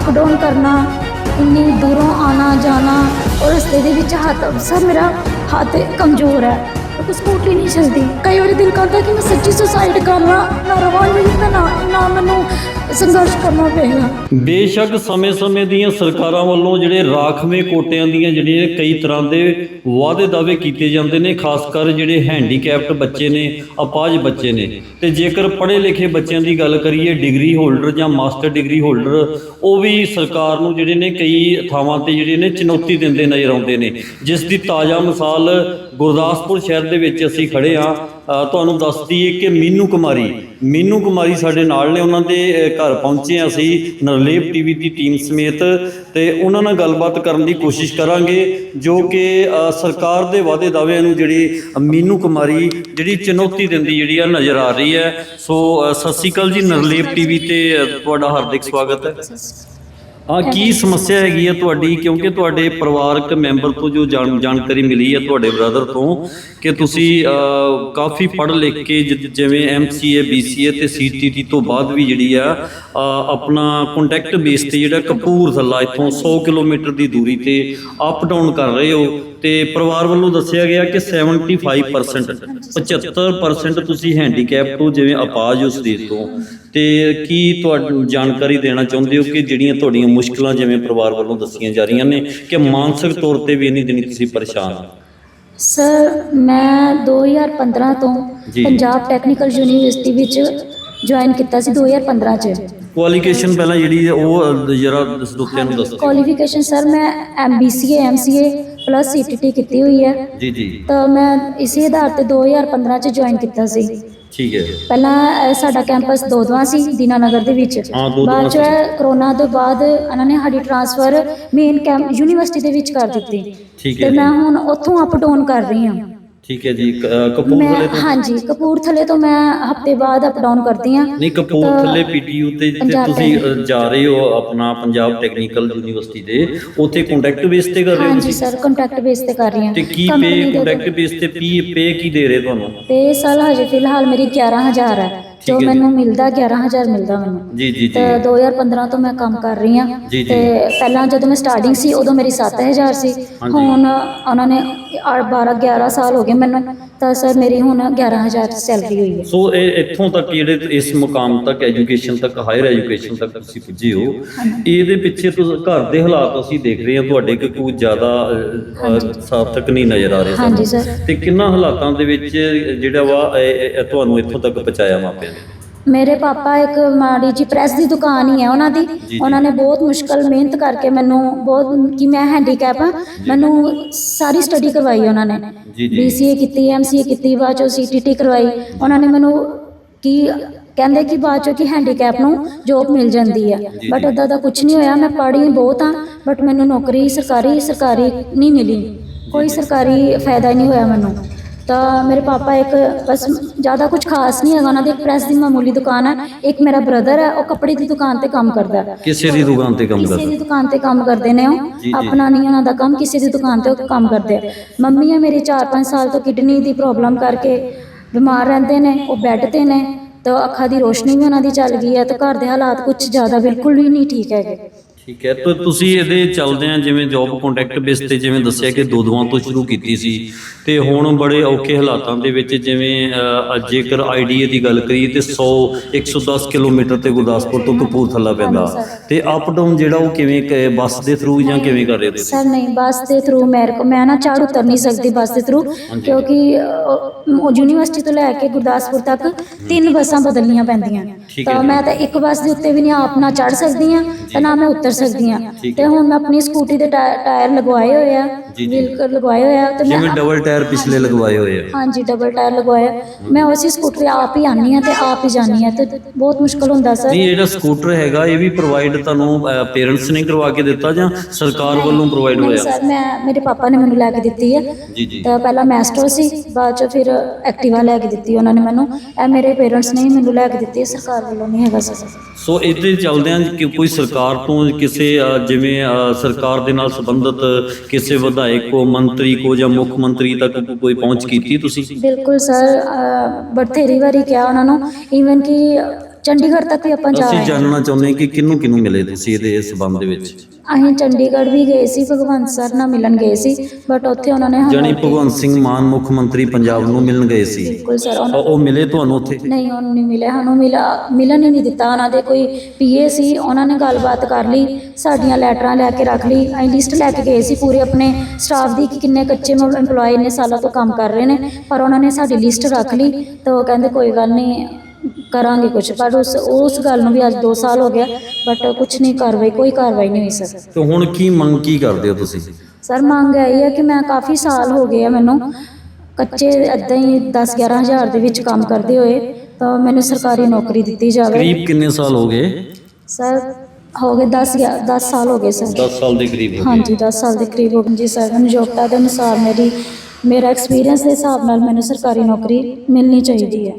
Up down ਕਰਨਾ, ਇੰਨੀ ਦੂਰੋਂ ਆਣਾ ਜਾਣਾ ਔਰ ਰਸਤੇ ਦੇ ਵਿੱਚ ਹੱਥ ਸਰ ਮੇਰਾ ਹੱਥ ਕਮਜ਼ੋਰ ਹੈ। ਉਹ ਸਕੂਟਰੀ ਨਹੀਂ ਚੱਲਦੀ ਕਈ ਵਾਰੀ ਦਿਲ ਕਰਦਾ ਕਿ ਮੈਂ ਸੱਚੀ ਸੁਸਾਈਡ ਕਰ ਨਾ ਰਵਾਂ ਨਹੀਂ ਨਾ ਨਾ ਮੈਨੂੰ ਸੰਘਰਸ਼ ਕਰਨਾ ਪਏਗਾ। ਬੇਸ਼ੱਕ ਸਮੇਂ-ਸਮੇਂ ਦੀਆਂ ਸਰਕਾਰਾਂ ਵੱਲੋਂ ਜਿਹੜੇ ਰਾਖਵੇਂ ਕੋਟਿਆਂ ਦੀਆਂ ਜਿਹੜੀਆਂ ਕਈ ਤਰ੍ਹਾਂ ਦੇ ਵਾਅਦੇ ਦਾਅਵੇ ਕੀਤੇ ਜਾਂਦੇ ਨੇ, ਖਾਸ ਕਰ ਜਿਹੜੇ ਹੈਂਡੀਕੈਪਟ ਬੱਚੇ ਨੇ ਅਪਾਹਜ ਬੱਚੇ ਨੇ। ਤੇ ਜੇਕਰ ਪੜ੍ਹੇ ਲਿਖੇ ਬੱਚਿਆਂ ਦੀ ਗੱਲ ਕਰੀਏ ਡਿਗਰੀ ਹੋਲਡਰ ਜਾਂ ਮਾਸਟਰ ਡਿਗਰੀ ਹੋਲਡਰ ਉਹ ਵੀ ਸਰਕਾਰ ਨੂੰ ਜਿਹੜੇ ਨੇ ਕਈ ਥਾਵਾਂ ਤੇ ਜਿਹੜੇ ਨੇ ਚੁਣੌਤੀ ਦਿੰਦੇ ਨਜ਼ਰ ਆਉਂਦੇ ਨੇ। ਜਿਸ ਦੀ ਤਾਜ਼ਾ ਮਿਸਾਲ ਗੁਰਦਾਸਪੁਰ ਸ਼ਹਿਰ ਦੇ ਵਿੱਚ ਅਸੀਂ ਖੜੇ ਆ ਤੁਹਾਨੂੰ ਦੱਸ ਦਈਏ ਕਿ ਮੀਨੂ ਕੁਮਾਰੀ ਮੀਨੂ ਕੁਮਾਰੀ ਸਾਡੇ ਨਾਲ ਨੇ। ਉਹਨਾਂ ਦੇ ਘਰ ਪਹੁੰਚੇ ਹਾਂ ਅਸੀਂ ਨਰਲੇਪ ਟੀਵੀ ਦੀ ਟੀਮ ਸਮੇਤ ਤੇ ਉਹਨਾਂ ਨਾਲ ਗੱਲਬਾਤ ਕਰਨ ਦੀ ਕੋਸ਼ਿਸ਼ ਕਰਾਂਗੇ, ਜੋ ਕਿ ਸਰਕਾਰ ਦੇ ਵਾਅਦੇ ਦਾਅਵਿਆਂ ਨੂੰ ਜਿਹੜੀ ਮੀਨੂ ਕੁਮਾਰੀ ਜਿਹੜੀ ਚੁਣੌਤੀ ਦਿੰਦੀ ਜਿਹੜੀ ਆ ਨਜ਼ਰ ਆ ਰਹੀ ਹੈ। ਸੋ ਸਤਿ ਸ਼੍ਰੀ ਅਕਾਲ ਜੀ, ਨਰਲੇਪ ਟੀਵੀ ਤੇ ਤੁਹਾਡਾ ਹਾਰਦਿਕ ਸਵਾਗਤ ਹੈ। ਆ ਕੀ ਸਮੱਸਿਆ ਹੈਗੀ ਹੈ ਤੁਹਾਡੀ? ਕਿਉਂਕਿ ਤੁਹਾਡੇ ਪਰਿਵਾਰਕ ਮੈਂਬਰ ਤੋਂ ਜੋ ਜਾਣ- ਜਾਣਕਾਰੀ ਮਿਲੀ ਹੈ ਤੁਹਾਡੇ ਬ੍ਰਦਰ ਤੋਂ ਕਿ ਤੁਸੀਂ ਕਾਫੀ ਪੜ੍ਹ ਲਿਖ ਕੇ ਜਿਵੇਂ ਐਮਸੀਏ ਬੀਸੀਏ ਤੇ ਸੀਟੀਟੀ ਤੋਂ ਬਾਅਦ ਵੀ ਜਿਹੜੀ ਆ ਆਪਣਾ ਕੰਟੈਕਟ ਬੇਸ ਤੇ ਜਿਹੜਾ ਕਪੂਰਥਲਾ ਇੱਥੋਂ 100 ਕਿਲੋਮੀਟਰ ਦੀ ਦੂਰੀ ਤੇ ਅਪ ਡਾਊਨ ਕਰ ਰਹੇ ਹੋ। ਤੇ ਪਰਿਵਾਰ ਵੱਲੋਂ ਦੱਸਿਆ ਗਿਆ ਕਿ 75% 75% ਤੁਸੀਂ ਹੈਂਡੀਕੈਪ ਤੋਂ ਜਿਵੇਂ ਅਪਾਜ ਹੋ ਸਰੀਰ ਤੋਂ। ਤੇ ਕੀ ਤੁਹਾਨੂੰ ਜਾਣਕਾਰੀ ਦੇਣਾ ਚਾਹੁੰਦੇ ਹੋ ਕਿ ਜਿਹੜੀਆਂ ਤੁਹਾਡੀਆਂ ਮੁਸ਼ਕਲਾਂ ਜਿਵੇਂ ਪਰਿਵਾਰ ਵੱਲੋਂ ਦੱਸੀਆਂ ਜਾ ਰਹੀਆਂ ਨੇ ਕਿ ਮਾਨਸਿਕ ਤੌਰ ਤੇ ਵੀ ਇੰਨੀ ਦਿਨੀ ਤੁਸੀਂ ਪਰੇਸ਼ਾਨ ਹੋ? ਸਰ ਮੈਂ 2015 ਤੋਂ। ਪੰਜਾਬ ਟੈਕਨੀਕਲ ਯੂਨੀਵਰਸਿਟੀ ਵਿੱਚ ਜੁਆਇਨ ਕੀਤਾ ਸੀ 2015 ਚ। ਕੁਆਲੀਫਿਕੇਸ਼ਨ ਪਹਿਲਾਂ ਜਿਹੜੀ ਹੈ ਉਹ ਜਰਾ ਦੋਸਤਿਆਂ ਨੂੰ ਦੱਸੋ। ਕੁਆਲੀਫਿਕੇਸ਼ਨ ਸਰ ਮੈਂ ਐਮਬੀਸੀਏ ਐਮਸੀਏ ਪਲੱਸ ਸੀਟੀਟੀ ਕੀਤੀ ਹੋਈ ਹੈ। ਜੀ ਜੀ। ਤਾਂ ਮੈਂ ਇਸੇ ਆਧਾਰ ਤੇ 2015 ਚ ਜੁਆਇਨ ਕੀਤਾ ਸੀ। ਠੀਕ ਹੈ। ਪਹਿਲਾਂ ਅਹ, ਸਾਡਾ ਕੈਂਪਸ ਦੋਦਵਾ ਸੀ ਦੀਨਾਨਗਰ ਦੇ ਵਿੱਚ। ਹਾਂ, ਦੋਦਵਾ ਬਾਅਦ ਚ ਸੀ। ਕਰੋਨਾ ਤੋਂ ਬਾਅਦ ਇਹਨਾਂ ਨੇ ਸਾਡੀ ਟ੍ਰਾਂਸਫਰ ਮੇਨ ਕੈਂਪ ਯੂਨੀਵਰਸਿਟੀ ਦੇ ਵਿੱਚ ਕਰ ਦਿੱਤੀ। ਠੀਕ ਹੈ ਤੇ ਜੀ। ਮੈਂ ਹੁਣ ਉੱਥੋਂ ਅਪ ਡਾਊਨ ਕਰ ਰਹੀ ਹਾਂ। ਠੀਕ ਹੈ ਜੀ ਕ- ਅ, ਮੈਂ ਕਪੂਰਥਲੇ ਤੋਂ? ਹਾਂਜੀ ਕਪੂਰਥਲੇ ਤੋਂ ਮੈਂ ਹਫ਼ਤੇ ਬਾਅਦ ਅਪ ਡਾਊਨ ਕਰਦੀ ਹਾਂ। ਨਹੀਂ ਕਪੂਰਥਲੇ ਪੀਟੀਯੂ ਤੇ ਜਿੱਥੇ ਪੰਜਾਬ ਤੁਸੀਂ ਅ, ਜਾ ਰਹੇ ਹੋ ਆਪਣਾ ਪੰਜਾਬ ਟੈਕਨੀਕਲ ਯੂਨੀਵਰਸਿਟੀ ਦੇ ਉੱਥੇ ਕੰਟੈਕਟ ਬੇਸ ਤੇ ਕਰ ਰਹੇ ਹੋ ਹਾਂਜੀ ਤੁਸੀਂ? ਸਰ ਕੰਟੈਕਟ ਬੇਸ ਤੇ ਕਰ ਰਹੀ ਹਾਂ। ਤੇ ਕੀ ਪੇ ਦੇ ਕੰਟੈਕਟ ਬੇਸ ਤੇ ਪੀ ਪੇ ਕੀ ਦੇ ਰਹੇ ਤੁਹਾਨੂੰ? ਤੇ ਸਾਲ ਹਜੇ ਫਿਲਹਾਲ ਮੇਰੀ 11000 ਹੈ। ਜੋ ਹੈ ਜੀ। ਮੈਨੂੰ ਮਿਲਦਾ 11000 ਮਿਲਦਾ ਮੈਨੂੰ ਜੀ ਜੀ ਤੇ ਜੀ 2015 ਤੋਂ ਮੈਂ ਕੰਮ ਕਰ ਰਹੀ ਹਾਂ ਜੀ, ਜੀ। ਤੇ ਪਹਿਲਾਂ ਜਦੋਂ ਮੈਂ ਸਟਾਰਟਿੰਗ ਸੀ ਉਦੋਂ ਮੇਰੀ 7000 ਸੀ ਹਾਂਜੀ। ਹੁਣ ਉਹਨਾਂ ਨੇ 12 11 ਸਾਲ ਹੋ ਗਏ ਮੈਨੂੰ ਤਾਂ ਸਰ ਮੇਰੀ ਹੁਣ 11000 ਸੈਲਰੀ ਹੋਈ ਹੈ। ਸੋ ਇਹ ਇੱਥੋਂ ਤੱਕ ਜਿਹੜੇ ਇਸ ਮੁਕਾਮ ਤੱਕ ਐਜੂਕੇਸ਼ਨ ਤੱਕ ਹਾਇਰ ਐਜੂਕੇਸ਼ਨ ਤੱਕ ਤੁਸੀਂ ਪੁੱਜੇ ਹੋ। ਇਹਦੇ ਪਿੱਛੇ ਤੁਸੀਂ ਘਰ ਦੇ ਹਾਲਾਤ ਅਸੀਂ ਦੇਖ ਰਹੇ ਹਾਂ ਤੁਹਾਡੇ ਕਿ ਕੋਈ ਜ਼ਿਆਦਾ ਅ, ਸਾਰਥਕ ਨਹੀਂ ਨਜ਼ਰ ਆ ਰਹੇ ਸਾਨੂੰ। ਹਾਂਜੀ ਸਰ। ਤੇ ਕਿੰਨਾ ਹਾਲਾਤਾਂ ਦੇ ਵਿੱਚ ਜਿਹੜਾ ਵਾ ਇਹ- ਇਹ- ਇਹ ਤੁਹਾਨੂੰ ਇੱਥੋਂ ਤੱਕ ਪਹੁੰਚਾਇਆ ਮਾਪਿਆਂ ਨੇ? ਮੇਰੇ ਪਾਪਾ ਇੱਕ ਮਾੜੀ ਜੀ ਪ੍ਰੈਸ ਦੀ ਦੁਕਾਨ ਹੀ ਹੈ ਉਹਨਾਂ ਦੀ। ਉਹਨਾਂ ਨੇ ਬਹੁਤ ਮੁਸ਼ਕਲ ਮਿਹਨਤ ਕਰਕੇ ਮੈਨੂੰ ਬਹੁਤ ਕਿ ਮੈਂ ਹੈਂਡੀਕੈਪ ਆ ਮੈਨੂੰ ਸਾਰੀ ਸਟੱਡੀ ਕਰਵਾਈ ਉਹਨਾਂ ਨੇ। ਜੀ, ਜੀ। ਬੀਸੀਏ ਕੀਤੀ ਐਮਸੀਏ ਕੀਤੀ ਬਾਅਦ ਚੋਂ ਸੀਟੀਟੀ ਕਰਵਾਈ। ਉਹਨਾਂ ਨੇ ਮੈਨੂੰ ਕੀ ਕਹਿੰਦੇ ਕਿ ਬਾਅਦ ਚੋਂ ਕਿ ਹੈਂਡੀਕੈਪ ਨੂੰ ਜੋਬ ਮਿਲ ਜਾਂਦੀ ਹੈ ਬਟ। ਇਦਾਂ ਦਾ ਕੁਝ ਨਹੀਂ ਹੋਇਆ। ਮੈਂ ਪੜ੍ਹੀ ਬਹੁਤ ਆ ਬਟ ਮੈਨੂੰ ਨੌਕਰੀ ਸਰਕਾਰੀ ਸਰਕਾਰੀ ਨਹੀਂ ਮਿਲੀ। ਕੋਈ ਸਰਕਾਰੀ ਫਾਇਦਾ ਨਹੀਂ ਹੋਇਆ ਮੈਨੂੰ। ਤਾਂ ਮੇਰੇ ਪਾਪਾ ਇੱਕ ਬਸ ਜ਼ਿਆਦਾ ਕੁਝ ਖਾਸ ਨਹੀਂ ਹੈਗਾ ਉਹਨਾਂ ਦੀ ਪ੍ਰੈਸ ਦੀ ਮਾਮੂਲੀ ਦੁਕਾਨ ਹੈ। ਇੱਕ ਮੇਰਾ ਬ੍ਰਦਰ ਹੈ ਉਹ ਕੱਪੜੇ ਦੀ ਦੁਕਾਨ ਤੇ ਕੰਮ ਕਰਦਾ ਹੈ। ਕਿਸੇ ਦੀ ਦੁਕਾਨ ਤੇ ਕੰਮ ਕਿਸੇ ਕਰਦਾ? ਦੀ ਦੁਕਾਨ ਤੇ ਕੰਮ ਕਰਦੇ ਨੇ ਉਹ। ਆਪਣਾ ਨਹੀਂ ਉਹਨਾਂ ਦਾ ਕੰਮ ਕਿਸੇ ਦੀ ਦੁਕਾਨ ਤੇ ਉਹ ਕੰਮ ਕਰਦੇ ਆ। ਮੰਮੀ ਹੈ ਮੇਰੀ 4-5 ਸਾਲ ਤੋਂ ਕਿਡਨੀ ਦੀ ਪ੍ਰੋਬਲਮ ਕਰਕੇ ਬਿਮਾਰ ਰਹਿੰਦੇ ਨੇ ਉਹ ਬੈੱਡ ਤੇ ਨੇ ਤਾਂ ਅੱਖਾਂ ਦੀ ਰੋਸ਼ਨੀ ਵੀ ਉਹਨਾਂ ਦੀ ਚੱਲ ਗਈ ਹੈ ਤਾਂ ਘਰ ਦੇ ਹਾਲਾਤ ਕੁਝ ਜ਼ਿਆਦਾ ਬਿਲਕੁਲ ਵੀ ਨਹੀਂ ਠੀਕ ਹੈਗੇ। ਠੀਕ ਹੈ? ਤਾਂ ਤੁਸੀਂ ਇਹਦੇ ਚੱਲਦੇ ਆ ਜਿਵੇਂ ਜੌਬ ਕੰਟੈਕਟ ਬੇਸ ਤੇ ਜਿਵੇਂ ਦੱਸਿਆ ਕਿ ਦੋਦਵਾਂ ਤੋਂ ਸ਼ੁਰੂ ਕੀਤੀ ਸੀ। ਤੇ ਹੁਣ ਬੜੇ ਔਖੇ ਹਾਲਾਤਾਂ ਦੇ ਵਿੱਚ ਜਿਵੇਂ ਜੇਕਰ ਆਈਡੀਏ ਦੀ ਗੱਲ ਕਰੀਏ ਤੇ 100 110 ਕਿਲੋਮੀਟਰ ਤੇ ਗੁਰਦਾਸਪੁਰ ਤੋਂ ਕਪੂਰਥਲਾ ਪੈਂਦਾ। ਤੇ ਅਪ ਡਾਊਨ ਜਿਹੜਾ ਉਹ ਕਿਵੇਂ ਬੱਸ ਦੇ ਥਰੂ ਜਾਂ ਕਿਵੇਂ ਕਰ ਰਹੇ ਤੁਸੀਂ? ਸਰ ਨਹੀਂ ਬੱਸ ਦੇ ਥਰੂ ਮੇਰੇ ਕੋ ਮੈਂ ਨਾ ਚੜ੍ਹ ਉਤਰ ਨਹੀਂ ਸਕਦੀ ਬੱਸ ਦੇ ਥਰੂ ਕਿਉਂਕਿ ਯੂਨੀਵਰਸਿਟੀ ਤੋਂ ਲੈ ਕੇ ਗੁਰਦਾਸਪੁਰ ਤੱਕ ਤਿੰਨ ਬੱਸਾਂ ਬਦਲਣੀਆਂ ਪੈਂਦੀਆਂ। ਤਾਂ। ਮੈਂ ਤਾਂ ਇੱਕ ਬੱਸ ਦੇ ਉੱਤੇ ਵੀ ਨਹੀਂ ਆਪ ਨਾ ਚੜ੍ਹ ਸਕਦੀ ਹਾਂ ਤੇ ਨਾ ਮੈਂ ਉਤਰ ਸਕਦੀ ਤੇ ਹੁਣ ਮੈਂ ਆਪਣੀ ਸਕੂਟੀ ਦੇ ਟਾਇ- ਟਾਇਰ ਲਗਵਾਏ ਹੋਏ ਆ। ਜੀ, ਜੀ। ਵੀਲ ਲਗਵਾਏ ਹੋਏ ਆ ਤੇ ਮੈਂ ਜਿਵੇਂ ਡਬਲ ਟਾਇਰ ਪਿਛਲੇ ਲਗਵਾਏ ਹੋਏ ਆ। ਹਾਂਜੀ ਡਬਲ ਟਾਇਰ ਲਗਵਾਇਆ ਮੈਂ ਉਸੇ ਸਕੂਟਰ ਆਪ ਹੀ ਆਨੀ ਆ ਤੇ ਆਪ ਹੀ ਜਾਨੀ ਆ ਤੇ ਬਹੁਤ ਮੁਸ਼ਕਲ ਹੁੰਦਾ ਸਰ ਨਹੀਂ ਇਹ ਜਿਹੜਾ ਸਕੂਟਰ ਹੈਗਾ ਇਹ ਵੀ ਪ੍ਰੋਵਾਈਡ ਤੁਹਾਨੂੰ ਪੇਰੈਂਟਸ ਨੇ ਕਰਵਾ ਕੇ ਦਿੱਤਾ ਜਾਂ ਸਰਕਾਰ ਵੱਲੋਂ ਪ੍ਰੋਵਾਈਡ ਨਹੀਂ ਹੋਇਆ? ਸਰ ਮੈਂ ਮੇਰੇ ਪਾਪਾ ਨੇ ਮੈਨੂੰ ਲੈ ਕੇ ਦਿੱਤੀ ਹੈ ਜੀ ਜੀ। ਤਾਂ ਪਹਿਲਾਂ ਮੈਸਟਰ ਸੀ ਬਾਅਦ ਚ ਫਿਰ ਐਕਟਿਵਾ ਲੈ ਕੇ ਦਿੱਤੀ ਉਹਨਾਂ ਨੇ ਮੈਨੂੰ। ਇਹ ਮੇਰੇ ਪੇਰੈਂਟਸ ਨੇ ਹੀ ਮੈਨੂੰ ਲੈ ਕੇ ਦਿੱਤੀ ਹੈ, ਸਰਕਾਰ ਵੱਲੋਂ ਨਹੀਂ ਹੈਗਾ ਸਰ ਸੋ ਇੱਥੇ ਚੱਲਦੇ ਹਾਂ ਕਿ ਕੋਈ ਸਰਕਾਰ ਤੋਂ ਕਿਸੇ ਅ, ਜਿਵੇਂ ਅ, ਸਰਕਾਰ ਦੇ ਨਾਲ ਸੰਬੰਧਿਤ ਕਿਸੇ ਵਿਧਾਇਕ ਕੋ ਮੰਤਰੀ ਕੋ ਜਾਂ ਮੁੱਖ ਮੰਤਰੀ ਤੱਕ ਕੋਈ ਪਹੁੰਚ ਕੀਤੀ ਤੁਸੀਂ? ਬਿਲਕੁਲ ਸਰ ਬਥੇਰੀ ਵਾਰੀ ਕਿਹਾ ਉਹਨਾਂ ਨੂੰ ਈਵਨ ਕਿ ਚੰਡੀਗੜ੍ਹ ਤੱਕ ਵੀ ਆਪਾਂ ਜਾ ਅਸੀਂ ਆਏ ਹਾਂ। ਜਾਣਨਾ ਚਾਹੁੰਦੇ ਹਾਂ ਕਿ ਕਿਹਨੂੰ ਕਿਹਨੂੰ ਮਿਲੇ ਤੁਸੀਂ ਇਹਦੇ ਸਬੰਧ ਦੇ ਵਿੱਚ? ਅਸੀਂ ਚੰਡੀਗੜ੍ਹ ਵੀ ਗਏ ਸੀ ਭਗਵੰਤ ਸਰ ਨਾਲ ਮਿਲਣ ਗਏ ਸੀ ਬਟ ਉੱਥੇ ਉਹਨਾਂ ਨੇ ਜਾਣੀ ਭਗਵੰਤ ਸਿੰਘ ਮਾਨ ਮੁੱਖ ਮੰਤਰੀ ਪੰਜਾਬ ਨੂੰ ਮਿਲਣ ਗਏ ਸੀ। ਬਿਲਕੁਲ ਸਰ ਉਹਨਾਂ ਉਹ ਉਹ ਮਿਲੇ ਤੁਹਾਨੂੰ ਉੱਥੇ? ਨਹੀਂ ਉਹਨੂੰ ਨਹੀਂ ਮਿਲਿਆ ਸਾਨੂੰ ਮਿਲਾ ਮਿਲਣ ਹੀ ਨਹੀਂ ਦਿੱਤਾ। ਉਹਨਾਂ ਦੇ ਕੋਈ ਪੀਏ ਸੀ ਉਹਨਾਂ ਨੇ ਗੱਲਬਾਤ ਕਰ ਲਈ ਸਾਡੀਆਂ ਲੈਟਰਾਂ ਲੈ ਕੇ ਰੱਖ ਲਈ ਅਸੀਂ ਲਿਸਟ ਲੈ ਕੇ ਗਏ ਸੀ ਪੂਰੇ ਆਪਣੇ ਸਟਾਫ ਦੀ ਕਿ ਕਿੰਨੇ ਕੱਚੇ EMPLOYE ਨੇ ਸਾਲਾਂ ਤੋਂ ਕੰਮ ਕਰ ਰਹੇ ਨੇ ਪਰ ਉਹਨਾਂ ਨੇ ਸਾਡੀ ਲਿਸਟ ਰੱਖ ਲਈ ਤਾਂ ਉਹ ਕਹਿੰਦੇ ਕੋਈ ਗੱਲ ਨਹੀਂ ਕਰਾਂਗੇ ਕੁਝ ਪਰ ਉਸ ਉਸ ਗੱਲ ਨੂੰ ਵੀ ਅੱਜ 2 ਸਾਲ ਹੋ ਗਿਆ ਬਟ ਕੁਝ ਨਹੀਂ ਕਾਰਵਾਈ ਕੋਈ ਕਾਰਵਾਈ ਨਹੀਂ ਹੋਈ ਸਰ। ਤੇ ਹੁਣ ਕੀ ਮੰਗ ਕੀ ਕਰਦੇ ਹੋ ਤੁਸੀਂ? ਸਰ ਮੰਗ ਇਹ ਹੈ ਕਿ ਮੈਂ ਕਾਫੀ ਸਾਲ ਹੋ ਗਏ ਆ ਮੈਨੂੰ ਕੱਚੇ ਇਦਾਂ ਹੀ 10 11 ਹਜ਼ਾਰ ਦੇ ਵਿੱਚ ਕੰਮ ਕਰਦੇ ਹੋਏ ਤਾਂ ਮੈਨੂੰ ਸਰਕਾਰੀ ਨੌਕਰੀ ਦਿੱਤੀ ਜਾਵੇ। ਕਰੀਬ ਕਿੰਨੇ ਸਾਲ ਹੋ ਗਏ? ਸਰ ਹੋ ਗਏ 10 10 ਸਾਲ ਹੋ ਗਏ ਸਰ। 10 ਸਾਲ ਦੇ ਕਰੀਬ ਹੋ ਗਏ। ਹਾਂਜੀ 10 ਸਾਲ ਦੇ ਕਰੀਬ ਹੋ ਗਏ। ਜੀ ਸਰ ਮੈਨੂੰ ਯੋਗਤਾ ਦੇ ਅਨੁਸਾਰ ਮੇਰੀ ਮੇਰਾ ਐਕਸਪੀਰੀਅੰਸ ਦੇ ਹਿਸਾਬ ਨਾਲ ਮੈਨੂੰ ਸਰਕਾਰੀ ਨੌਕਰੀ ਮਿਲਣੀ ਚਾਹੀਦੀ ਹੈ।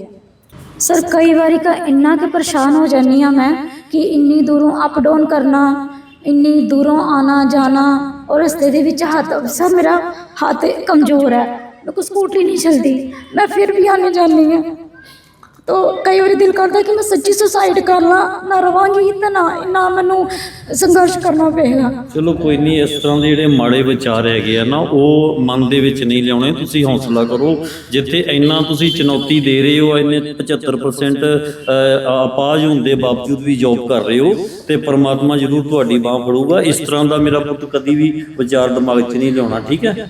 ਸਰ, ਕਈ ਵਾਰੀ ਤਾਂ ਇੰਨਾ ਕਿ ਪਰੇਸ਼ਾਨ ਹੋ ਜਾਂਦੀ ਹਾਂ ਮੈਂ ਕਿ ਇੰਨੀ ਦੂਰੋਂ ਅਪ ਡਾਊਨ ਕਰਨਾ, ਇੰਨੀ ਦੂਰੋਂ ਆਣਾ ਜਾਣਾ ਔਰ ਰਸਤੇ ਦੇ ਵਿੱਚ ਹੱਥ, ਸਰ, ਮੇਰਾ ਹੱਥ ਕਮਜ਼ੋਰ ਹੈ। ਮੇਰੇ ਕੋਲ ਸਕੂਟਰੀ ਨਹੀਂ ਚਲਦੀ। ਮੈਂ ਫਿਰ ਵੀ ਆने ਜਾਂਦੀ ਹਾਂ। ਤੋ ਕਈ ਵਾਰੀ ਦਿਲ ਕਰਦਾ ਕਿ ਮੈਂ ਸੱਚੀ ਸੁਸਾਈਡ ਕਰ ਲਾਂ ਨਾ ਰਵਾਂਗੀ ਤਾਂ ਨਾ ਨਾ ਮੈਨੂੰ ਸੰਘਰਸ਼ ਕਰਨਾ ਪਏਗਾ। ਚਲੋ ਕੋਈ ਨਹੀਂ ਇਸ ਤਰ੍ਹਾਂ ਦੇ ਜਿਹੜੇ ਮਾੜੇ ਵਿਚਾਰ ਹੈਗੇ ਆ ਨਾ ਉਹ ਮਨ ਦੇ ਵਿੱਚ ਨਹੀਂ ਲਿਆਉਣੇ ਤੁਸੀਂ ਹੌਸਲਾ ਕਰੋ। ਜਿੱਥੇ ਇੰਨਾ ਤੁਸੀਂ ਚੁਣੌਤੀ ਦੇ ਰਹੇ ਹੋ ਇੰਨੇ 75% ਅ, ਅਪਾਹਜ ਬਾਵਜੂਦ ਵੀ ਜੌਬ ਕਰ ਰਹੇ ਹੋ ਤੇ ਪ੍ਰਮਾਤਮਾ ਜ਼ਰੂਰ ਤੁਹਾਡੀ ਬਾਹ ਫੜੂਗਾ। ਇਸ ਤਰ੍ਹਾਂ ਦਾ ਮੇਰਾ ਪੁੱਤ ਕਦੀ ਵੀ ਵਿਚਾਰ ਦਿਮਾਗ 'ਚ ਨਹੀਂ ਲਿਆਉਣਾ ਠੀਕ ਹੈ?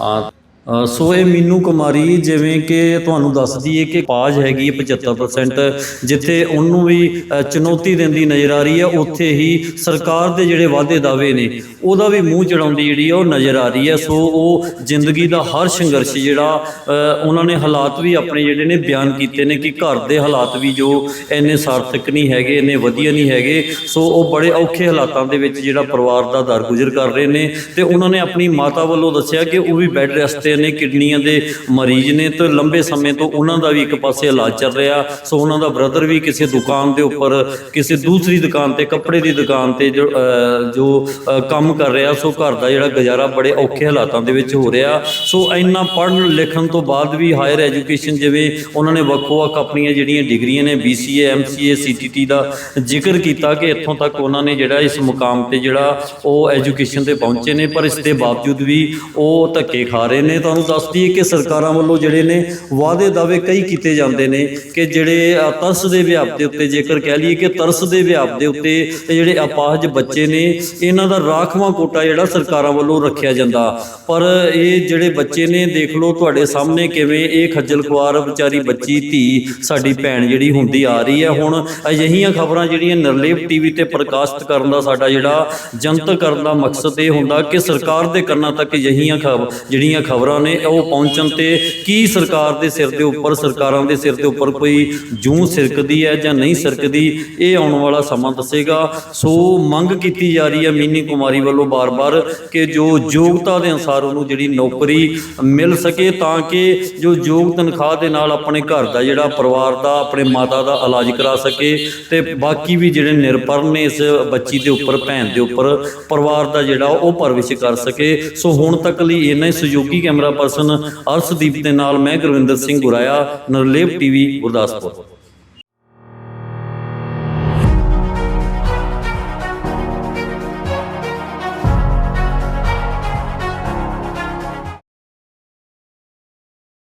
ਆ ਸੋ ਇਹ ਮੀਨੂ ਕੁਮਾਰੀ ਜਿਵੇਂ ਕਿ ਤੁਹਾਨੂੰ ਦੱਸਦੀ ਦਈਏ ਕਿ ਪਾਜ ਹੈਗੀ ਹੈ 75% ਜਿੱਥੇ ਉਹਨੂੰ ਵੀ ਚੁਣੌਤੀ ਦਿੰਦੀ ਨਜ਼ਰ ਆ ਰਹੀ ਹੈ, ਉੱਥੇ ਹੀ ਸਰਕਾਰ ਦੇ ਜਿਹੜੇ ਵਾਅਦੇ ਦਾਅਵੇ ਨੇ, ਉਹਦਾ ਵੀ ਮੂੰਹ ਚੜਾਉਂਦੀ ਜਿਹੜੀ ਹੈ ਉਹ ਨਜ਼ਰ ਆ ਰਹੀ ਹੈ। ਸੋ ਉਹ ਜ਼ਿੰਦਗੀ ਦਾ ਹਰ ਸੰਘਰਸ਼ ਜਿਹੜਾ ਉਹਨਾਂ ਨੇ ਹਾਲਾਤ ਵੀ ਆਪਣੇ ਜਿਹੜੇ ਨੇ ਬਿਆਨ ਕੀਤੇ ਨੇ ਕਿ ਘਰ ਦੇ ਹਾਲਾਤ ਵੀ ਜੋ ਇੰਨੇ ਸਾਰਥਕ ਨਹੀਂ ਹੈਗੇ, ਇੰਨੇ ਵਧੀਆ ਨਹੀਂ ਹੈਗੇ। ਸੋ ਉਹ ਬੜੇ ਔਖੇ ਹਾਲਾਤਾਂ ਦੇ ਵਿੱਚ ਜਿਹੜਾ ਪਰਿਵਾਰ ਦਾ ਦਰਗੁਜ਼ਰ ਕਰ ਰਹੇ ਨੇ ਤੇ ਉਹਨਾਂ ਨੇ ਆਪਣੀ ਮਾਤਾ ਵੱਲੋਂ ਦੱਸਿਆ ਕਿ ਉਹ ਵੀ ਬੈੱਡ ਰੈਸਟ ਤੇ ਨੇ, ਕਿਡਨੀਆਂ ਦੇ ਮਰੀਜ਼ ਨੇ ਤੇ ਲੰਬੇ ਸਮੇਂ ਤੋਂ ਉਹਨਾਂ ਦਾ ਵੀ ਇੱਕ ਪਾਸੇ ਇਲਾਜ ਚੱਲ ਰਿਹਾ। ਸੋ ਉਹਨਾਂ ਦਾ ਬ੍ਰਦਰ ਵੀ ਕਿਸੇ ਦੁਕਾਨ ਦੇ ਉੱਪਰ, ਕਿਸੇ ਦੂਸਰੀ ਦੁਕਾਨ ਤੇ, ਕੱਪੜੇ ਦੀ ਦੁਕਾਨ ਤੇ ਜੋ ਕੰਮ ਕਰ ਰਿਹਾ। ਸੋ ਘਰ ਦਾ ਜਿਹੜਾ ਗੁਜ਼ਾਰਾ ਬੜੇ ਔਖੇ ਹਾਲਾਤਾਂ ਦੇ ਵਿੱਚ ਹੋ ਰਿਹਾ। ਸੋ ਇੰਨਾ ਪੜ੍ਹਨ, ਲਿਖਣ ਤੋਂ ਬਾਅਦ ਵੀ ਹਾਇਰ ਐਜੂਕੇਸ਼ਨ ਜਿਵੇਂ ਉਹਨਾਂ ਨੇ ਵੱਖੋ-ਵੱਖ ਆਪਣੀਆਂ ਜਿਹੜੀਆਂ ਡਿਗਰੀਆਂ ਨੇ BCA MCA CTT ਦਾ ਜ਼ਿਕਰ ਕੀਤਾ ਕਿ ਇੱਥੋਂ ਤੱਕ ਉਹਨਾਂ ਨੇ ਜਿਹੜਾ ਇਸ ਮੁਕਾਮ ਤੇ ਜਿਹੜਾ ਉਹ ਐਜੂਕੇਸ਼ਨ ਤੇ ਪਹੁੰਚੇ ਨੇ, ਪਰ ਇਸ ਦੇ ਬਾਵਜੂਦ ਵੀ ਉਹ ਧੱਕੇ ਖਾ ਰਹੇ ਨੇ। ਤੁਹਾਨੂੰ ਦੱਸ ਦਈਏ ਕਿ ਸਰਕਾਰਾਂ ਵੱਲੋਂ ਜਿਹੜੇ ਨੇ ਵਾਅਦੇ ਦਾਅਵੇ ਕਈ ਕੀਤੇ ਜਾਂਦੇ ਨੇ ਕਿ ਜਿਹੜੇ ਤਰਸ ਦੇ ਵਿਆਪ ਦੇ ਉੱਤੇ ਜੇਕਰ ਕਹਿ ਲਈਏ ਕਿ ਤਰਸ ਦੇ ਵਿਆਪ ਦੇ ਉੱਤੇ ਤੇ ਜਿਹੜੇ ਅਪਾਹਜ ਬੱਚੇ ਨੇ, ਇਹਨਾਂ ਦਾ ਰਾਖਵਾਂ ਕੋਟਾ ਜਿਹੜਾ ਸਰਕਾਰਾਂ ਵੱਲੋਂ ਰੱਖਿਆ ਜਾਂਦਾ। ਪਰ ਇਹ ਜਿਹੜੇ ਬੱਚੇ ਨੇ, ਦੇਖ ਲਓ ਤੁਹਾਡੇ ਸਾਹਮਣੇ ਕਿਵੇਂ ਇਹ ਖੱਜਲ ਖੁਆਰ ਵਿਚਾਰੀ ਬੱਚੀ, ਧੀ ਸਾਡੀ ਭੈਣ ਜਿਹੜੀ ਹੁੰਦੀ ਆ ਰਹੀ ਹੈ ਹੁਣ, ਅਜਿਹੀਆਂ ਖਬਰਾਂ ਜਿਹੜੀਆਂ ਨਿਰਲੇਪ ਟੀਵੀ ਤੇ ਪ੍ਰਕਾਸ਼ਿਤ ਕਰਨ ਦਾ ਸਾਡਾ ਜਿਹੜਾ ਜਨਤਕ ਕਰਨ ਦਾ ਮਕਸਦ ਇਹ ਹੁੰਦਾ ਕਿ ਸਰਕਾਰ ਦੇ ਕੰਨਾਂ ਤੱਕ ਅਜਿਹੀਆਂ ਖਬਰ ਜਿਹੜੀਆਂ ਖਬਰਾਂ ਨੇ ਉਹ ਪਹੁੰਚਣ ਤੇ ਕੀ ਸਰਕਾਰ ਦੇ ਸਿਰ ਦੇ ਉੱਪਰ, ਸਰਕਾਰਾਂ ਦੇ ਸਿਰ ਦੇ ਉੱਪਰ ਕੋਈ ਜੂੰ ਸਿਰਕਦੀ ਹੈ ਜਾਂ ਨਹੀਂ ਸਿਰਕਦੀ, ਇਹ ਆਉਣ ਵਾਲਾ ਸਮਾਂ ਦੱਸੇਗਾ। ਸੋ ਮੰਗ ਕੀਤੀ ਜਾ ਰਹੀ ਹੈ ਮੀਨੀ ਕੁਮਾਰੀ ਵੱਲੋਂ ਬਾਰ-ਬਾਰ ਕਿ ਜੋ ਯੋਗਤਾ ਦੇ ਅਨਸਾਰ ਉਹਨੂੰ ਜਿਹੜੀ ਨੌਕਰੀ ਮਿਲ ਸਕੇ ਤਾਂ ਕਿ ਜੋ ਯੋਗ ਤਨਖਾਹ ਦੇ ਨਾਲ ਆਪਣੇ ਘਰ ਦਾ ਜਿਹੜਾ ਪਰਿਵਾਰ ਦਾ, ਆਪਣੇ ਮਾਤਾ ਦਾ ਇਲਾਜ ਕਰਾ ਸਕੇ ਤੇ ਬਾਕੀ ਵੀ ਜਿਹੜੇ ਨਿਰਭਰ ਨੇ ਇਸ ਬੱਚੀ ਦੇ ਉੱਪਰ, ਭੈਣ ਦੇ ਉੱਪਰ, ਪਰਿਵਾਰ ਦਾ ਜਿਹੜਾ ਉਹ ਪਰਵਿਸ਼ ਕਰ ਸਕੇ। ਸੋ ਹੁਣ ਤੱਕ ਲਈ ਇਹਨਾਂ ਹੀ। ਸਹਿਯੋਗੀ ਕੈਮਰਾ ਪਰਸਨ ਅਰਸ਼ਦੀਪ ਦੇ ਨਾਲ ਮੈਂ ਗੁਰਵਿੰਦਰ ਸਿੰਘ ਗੁਰਾਇਆ ਨਰਲੇਪ ਟੀਵੀ ਗੁਰਦਾਸਪੁਰ।